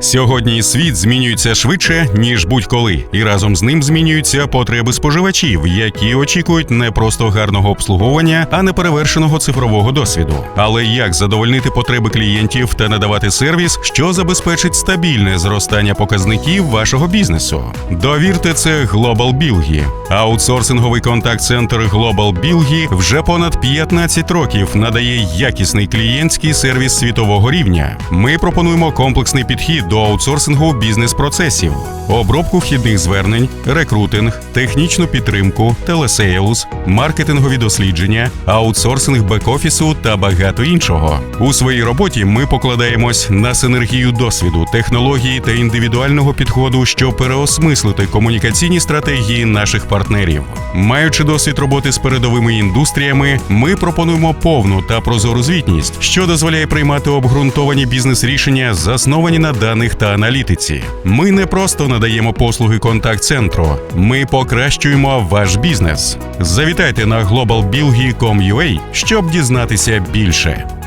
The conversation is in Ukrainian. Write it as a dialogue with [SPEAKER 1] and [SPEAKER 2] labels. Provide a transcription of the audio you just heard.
[SPEAKER 1] Сьогодні світ змінюється швидше ніж будь-коли, і разом з ним змінюються потреби споживачів, які очікують не просто гарного обслуговування, а не перевершеного цифрового досвіду. Але як задовольнити потреби клієнтів та надавати сервіс, що забезпечить стабільне зростання показників вашого бізнесу? Довірте це Global Bilgi. Аутсорсинговий контакт-центр Global Bilgi вже понад 15 років надає якісний клієнтський сервіс світового рівня. Ми пропонуємо комплексний підхід до аутсорсингу бізнес-процесів, обробку вхідних звернень, рекрутинг, технічну підтримку, телесейлс, маркетингові дослідження, аутсорсинг бек-офісу та багато іншого. У своїй роботі ми покладаємось на синергію досвіду, технології та індивідуального підходу, щоб переосмислити комунікаційні стратегії наших партнерів. Маючи досвід роботи з передовими індустріями, ми пропонуємо повну та прозору звітність, що дозволяє приймати обґрунтовані бізнес-рішення, засновані на даних та аналітиці. Ми не просто надаємо послуги контакт-центру, ми покращуємо ваш бізнес. Завітайте на globalbilgi.com.ua, щоб дізнатися більше.